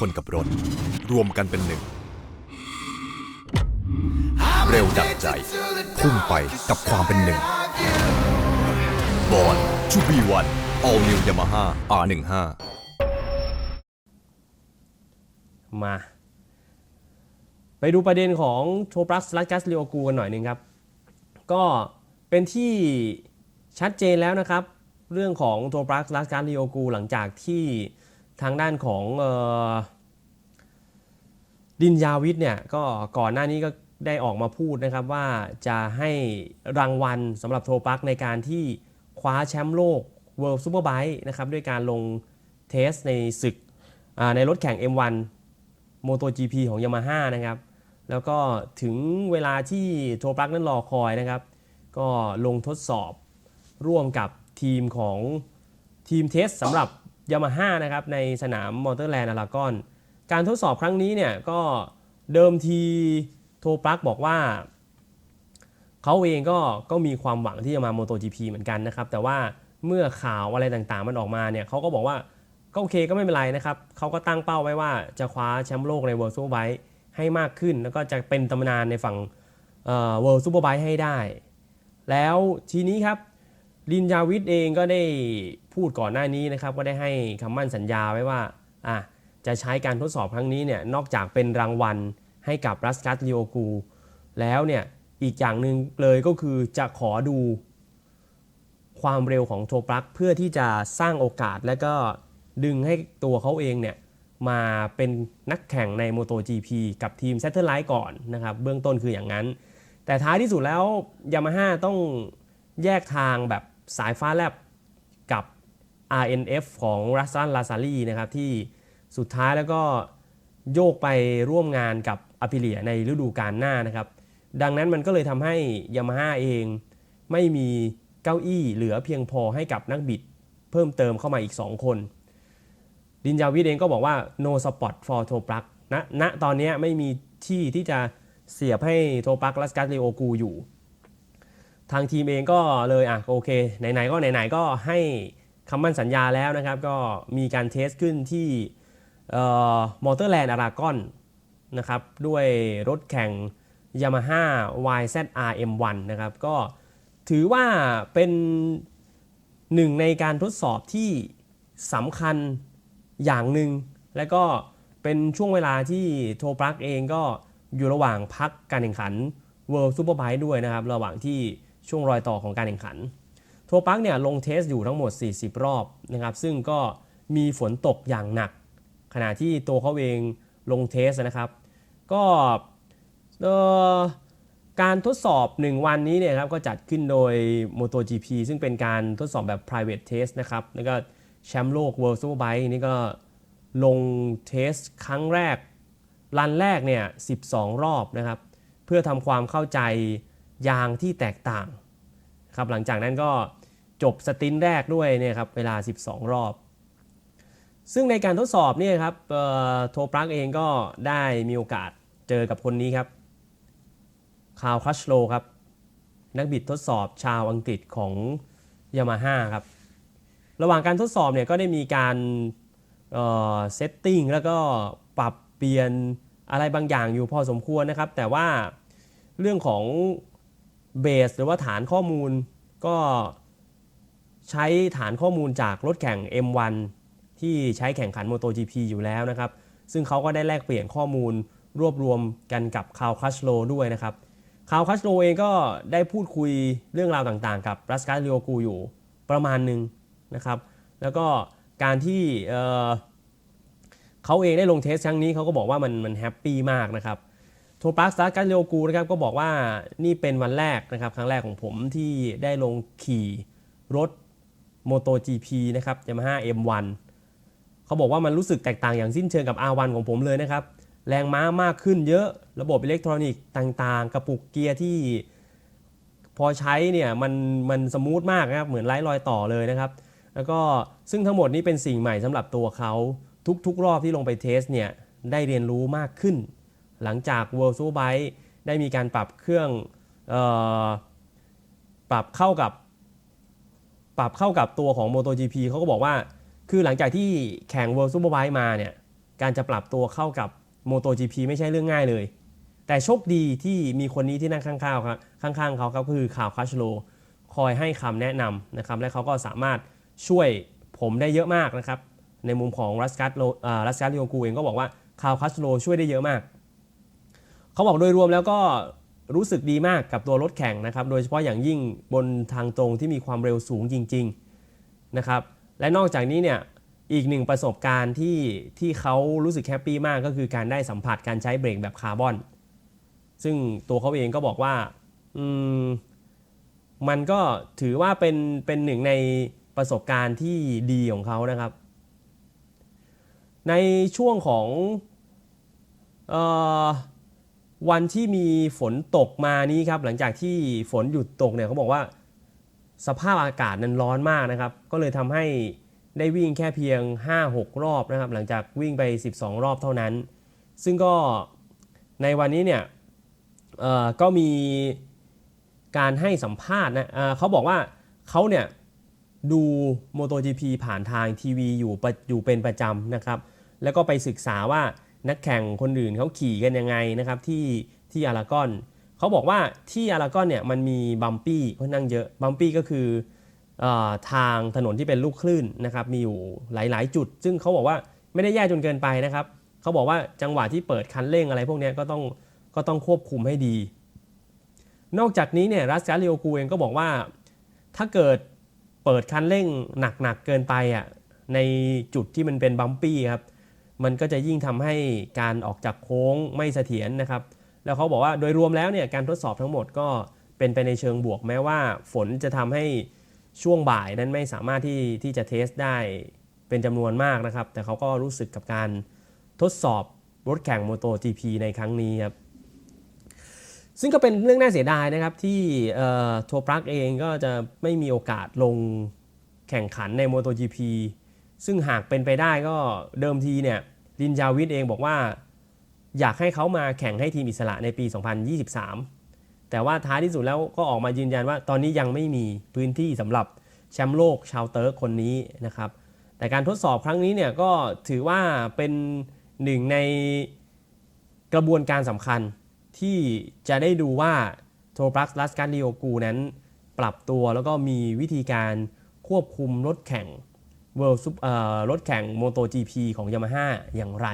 คนกับรถ รวมกันเป็นหนึ่ง เร็วดับใจ พุ่งไปกับความเป็นหนึ่งบอลชูบีวัน All New Yamaha R15 มา ไปดูประเด็นของโทปรัสลัสกัสเลโอกูกันหน่อยหนึ่งครับ ก็เป็นที่ชัดเจนแล้วนะครับ เรื่องของโทปรัสลัสกัสเลโอกูหลังจากที่ ทางด้านของออดินยาวิทย์เนี่ยก็ก่อนหน้านี้ก็ได้ออกมาพูดนะครับว่าจะให้รางวัลสำหรับโทปรักในการที่คว้าแชมป์โลก World Superbike นะครับด้วยการลงเทสในศึกในรถแข่ง M1 MotoGP ของ Yamaha นะครับ แล้วก็ถึงเวลาที่โทปรักนั้นรอคอยนะครับ ก็ลงทดสอบร่วมกับทีมของทีมเทสสำหรับ Yamaha นะครับในสนามมอเตอร์แลนด์อลากอน การทดสอบครั้งนี้เนี่ยก็เดิมทีโทปรักบอกว่า เขาเองก็ก็มีความหวังที่จะมา MotoGP เหมือนกันนะครับ แต่ว่าเมื่อข่าวอะไรต่างๆ มันออกมาเนี่ยเขาก็บอกว่าก็โอเคก็ไม่เป็นไรนะครับเขาก็ตั้งเป้าไว้ว่าจะคว้าแชมป์โลกใน World Superbike ให้มากขึ้น แล้วก็จะเป็นตำนานในฝั่งเอ่อ World Superbike ให้ได้ แล้วทีนี้ครับลินยาวิทเองก็ได้ พูดก่อนหน้านี้นะครับก็ได้ให้คำมั่นสัญญาไว้ว่าอะจะใช้การทดสอบครั้งนี้เนี่ยนอกจากเป็นรางวัลให้กับรัสกัสลิโอกูแล้วเนี่ยอีกอย่างหนึ่งเลยก็คือจะขอดูความเร็วของโทปรักเพื่อที่จะสร้างโอกาสและก็ดึงให้ตัวเขาเองเนี่ยมาเป็นนักแข่งใน MotoGP กับทีม s a t e l l i t e ก่อนนะครับเบื้องต้นคืออย่างนั้น แต่ท้ายที่สุดแล้วยามาฮ่าต้องแยกทางแบบสายฟ้าแลบกับ RNF ของรัสซันลาซารีนะครับที่สุดท้ายแล้วก็โยกไปร่วมงานกับอ p ิเลียในฤดูกาลหน้านะครับ ดังนั้นมันก็เลยทำให้ยามาฮ่าเองไม่มีเก้าอี้เหลือเพียงพอให้กับนักบิดเพิ่มเติมเข้ามาอีก 2 คน ดินยาวิเองก็บอกว่า no spot for โทปลักณณตอนนี้ไม่มีที่ที่จะเสียบให้โทปลักละสกัตเลโอกูอยู่ ทางทีมเองก็เลยอะโอเค ไหนๆก็ไหนๆก็ให้ คำมั่นสัญญาแล้วนะครับ ก็มีการเทสขึ้นที่มอเตอร์แลนด์อารากอนนะครับด้วยรถแข่ง Yamaha YZR M1 นะครับก็ถือว่าเป็นหนึ่งในการทดสอบที่สำคัญอย่างหนึ่ง และก็เป็นช่วงเวลาที่โทปรักเองก็อยู่ระหว่างพักการแข่งขัน World Superbike ด้วยนะครับ ระหว่างที่ช่วงรอยต่อของการแข่งขัน โทปักเนี่ยลงเทสอยู่ทั้งหมด 40 รอบนะครับ ซึ่งก็มีฝนตกอย่างหนัก ขณะที่ตัวเขาเองลงเทสนะครับ ก็การทดสอบ 1 วันนี้เนี่ยครับก็จัดขึ้นโดย MotoGP ซึ่งเป็นการทดสอบแบบ private test นะครับ แล้วก็แชมป์โลก World Superbike นี่ก็ลงเทสครั้งแรก รันแรกเนี่ย 12 รอบนะครับ เพื่อทำความเข้าใจยางที่แตกต่างครับหลังจากนั้นก็ จบสตินแรกด้วยเนี่ยครับเวลา 12 รอบ ซึ่งในการทดสอบเนี่ยครับโทปรักเองก็ได้มีโอกาสเจอกับคนนี้ครับคาวคัชโลครับ นักบิดทดสอบชาวอังกฤษของยามาฮ่าครับ ระหว่างการทดสอบเนี่ยก็ได้มีการเซตติ้งแล้วก็ปรับเปลี่ยนอะไรบางอย่างอยู่พอสมควรนะครับ แต่ว่าเรื่องของเบสหรือว่าฐานข้อมูลก็ ใช้ฐานข้อมูลจากรถแข่ง M1 ที่ใช้แข่งขัน MotoGP อยู่แล้วนะครับ ซึ่งเขาก็ได้แลกเปลี่ยนข้อมูลรวบรวมกันกับคาวคัชโลด้วยนะครับคาวคัชโลเองก็ได้พูดคุยเรื่องราวต่างๆ กับรัสกัสเรียกูอยู่ประมาณหนึ่งนะครับ แล้วก็การที่เเขาเองได้ลงเทสครั้งนี้เขาก็บอกว่ามันมันแฮปปี้มากนะครับโทปัสซากันเรียกูนะครับก็บอกว่านี่เป็นวันแรกนะครับ ครั้งแรกของผมที่ได้ลงขี่รถ MotoGP นะครับ Yamaha M1 เขาบอกว่ามันรู้สึกแตกต่างอย่างสิ้นเชิงกับ R1 ของผมเลยนะครับ แรงม้ามากขึ้นเยอะ ระบบอิเล็กทรอนิกส์ต่างๆ กระปุกเกียร์ที่พอใช้เนี่ยมันมันสมูทมากนะครับ เหมือนไร้รอยต่อเลยนะครับ แล้วก็ซึ่งทั้งหมดนี้เป็นสิ่งใหม่สำหรับตัวเขาทุกๆ รอบที่ลงไปเทสเนี่ยได้เรียนรู้มากขึ้น หลังจาก World Superbike ได้มีการปรับเครื่องออปรับเข้ากับ ปรับเข้ากับตัวของ MotoGP เขาก็บอกว่า คือหลังจากที่แข่ง World Superbike มาเนี่ย การจะปรับตัวเข้ากับ MotoGP ไม่ใช่เรื่องง่ายเลย แต่โชคดีที่มีคนนี้ที่นั่งข้างๆครับข้างๆเขาครับก็คือข่าวคัชโลคอยให้คำแนะนำนะครับ และเขาก็สามารถช่วยผมได้เยอะมากนะครับ ในมุมของรัสกัสโลรัสกัสลิโอกูเองก็บอกว่าข่าวคัชโลช่วยได้เยอะมาก เขาบอกโดยรวมแล้วก็ รู้สึกดีมากกับตัวรถแข่งนะครับ โดยเฉพาะอย่างยิ่งบนทางตรงที่มีความเร็วสูงจริงๆนะครับ และนอกจากนี้เนี่ยอีกหนึ่งประสบการณ์ที่ที่เขารู้สึกแฮปปี้มากก็คือการได้สัมผัสการใช้เบรกแบบคาร์บอน ซึ่งตัวเขาเองก็บอกว่าอืมมันก็ถือว่าเป็นเป็นหนึ่งในประสบการณ์ที่ดีของเขานะครับ ในช่วงของออ วันที่มีฝนตกมานี้ครับหลังจากที่ฝนหยุดตกเนี่ยเขาบอกว่าสภาพอากาศนั้นร้อนมากนะครับ ก็เลยทำให้ได้วิ่งแค่เพียง 5-6 รอบนะครับ หลังจากวิ่งไป 12 รอบเท่านั้น ซึ่งก็ในวันนี้เนี่ยก็มีการให้สัมภาษณ์นะเอ่อเขาบอกว่าเขาเนี่ยดู MotoGP ผ่านทางทีวีอยู่อยู่เป็นประจำนะครับ แล้วก็ไปศึกษาว่า นักแข่งคนอื่นเขาขี่กันยังไงนะครับที่ที่อารากอนเขาบอกว่าที่อารากอนเนี่ยมันมีบัมปี้ค่อนข้างเยอะบัมปี้ก็คือทางถนนที่เป็นลูกคลื่นนะครับมีอยู่หลาย ๆ จุด ซึ่งเขาบอกว่าไม่ได้แย่จนเกินไปนะครับเขาบอกว่าจังหวะที่เปิดคันเร่งอะไรพวกนี้ก็ต้องก็ต้องควบคุมให้ดี นอกจากนี้เนี่ยรัสกาลิโอกูเองก็บอกว่า ถ้าเกิดเปิดคันเร่งหนักๆเกินไปอะในจุดที่มันเป็นบัมปี้ครับ มันก็จะยิ่งทำให้การออกจากโค้งไม่เสถียรนะครับ แล้วเขาบอกว่าโดยรวมแล้วเนี่ยการทดสอบทั้งหมดก็เป็นไปในเชิงบวกแม้ว่าฝนจะทำให้ช่วงบ่ายนั้นไม่สามารถที่ที่จะเทสได้เป็นจำนวนมากนะครับ แต่เขาก็รู้สึกกับการทดสอบรถแข่ง MotoGP ในครั้งนี้ครับซึ่งก็เป็นเรื่องน่าเสียดายนะครับที่โทปรักเองก็จะไม่มีโอกาสลงแข่งขันใน MotoGP ซึ่งหากเป็นไปได้ก็เดิมทีเนี่ยลินจาวิทเองบอกว่า อยากให้เขามาแข่งให้ทีมอิสระในปี 2023 แต่ว่าท้ายที่สุดแล้วก็ออกมายืนยันว่าตอนนี้ยังไม่มีพื้นที่สำหรับแชมป์โลกชาวเติร์กคนนี้นะครับ แต่การทดสอบครั้งนี้เนี่ยก็ถือว่าเป็นหนึ่งในกระบวนการสำคัญที่จะได้ดูว่าโทปรักลัสการดิโอกูนั้น ปรับตัวแล้วก็มีวิธีการควบคุมรถแข่ง World Sup- เอ่อรถแข่ง MotoGP ของ Yamaha อย่างไร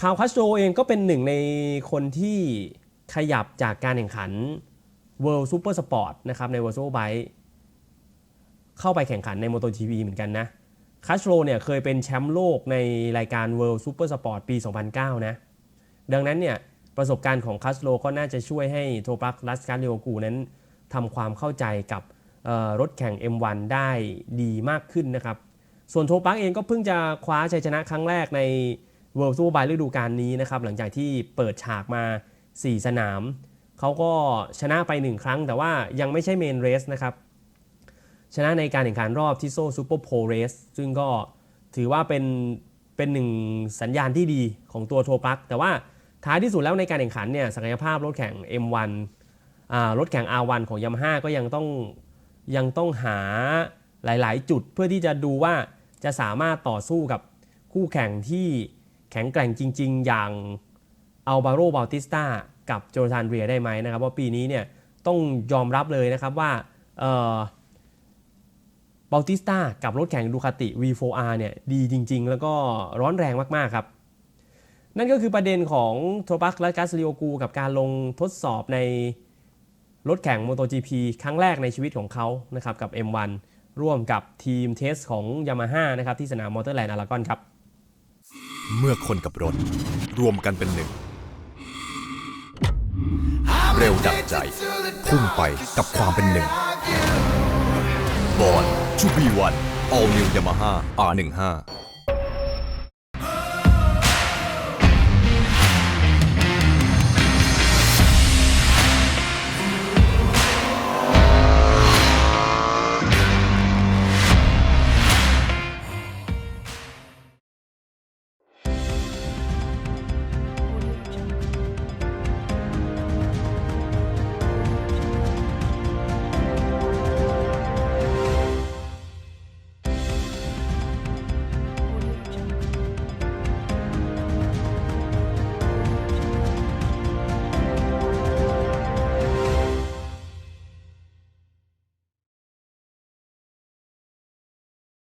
คาวคัสโตรเองก็เป็นหนึ่งในคนที่ขยับจากการแข่งขัน World Super Sport นะครับใน World Superbike เข้าไปแข่งขันใน MotoGP เหมือนกันนะคัสโตรเนี่ยเคยเป็นแชมป์โลกในรายการ World Super Sport ปี 2009 นะ ดังนั้นเนี่ยประสบการณ์ของคัสโลก็น่าจะช่วยให้โทปักลัสการิโอกูนั้นทำความเข้าใจกับ รถแข่ง M1 ได้ดีมากขึ้นนะครับ ส่วนโทปักเองก็เพิ่งจะคว้าชัยชนะครั้งแรกใน World Superbike ฤดูกาลนี้นะครับ หลังจากที่เปิดฉากมา 4 สนาม เขาก็ชนะไป 1 ครั้ง แต่ว่ายังไม่ใช่เมนเรสนะครับ ชนะในการแข่งขันรอบทิโซซูเปอร์โพเรสซึ่งก็ถือว่าเป็นเป็นหนึ่งสัญญาณที่ดีของตัวโทปักแต่ว่าท้ายที่สุดแล้วในการแข่งขันเนี่ยศักยภาพรถแข่ง M1 รถแข่ง R1 ของ Yamaha ก็ยังต้อง ยังต้องหาหลาย ๆ จุดเพื่อที่จะดูว่าจะสามารถต่อสู้กับคู่แข่งที่แข็งแกร่งจริง ๆ อย่างอัลบาโรบาติสตากับโจธานเรียได้ไหมนะครับว่าปีนี้เนี่ยต้องยอมรับเลยนะครับว่าเออบาติสตากับรถแข่งดูคาติ V4R เนี่ยดีจริง ๆ แล้วก็ร้อนแรงมาก ๆ ครับ นั่นก็คือประเด็นของโทปักและกาสลิโอกู กับการลงทดสอบใน รถแข่ง MotoGP ครั้งแรกในชีวิตของเขานะครับกับ M1 ร่วมกับทีมเทสของ Yamaha นะครับที่สนามมอเตอร์แลนด์อารากอนครับ เมื่อคนกับรถ รวมกันเป็นหนึ่ง เร็วดับใจ พุ่งไปกับความเป็นหนึ่งบอลชูบีวัน All New Yamaha R15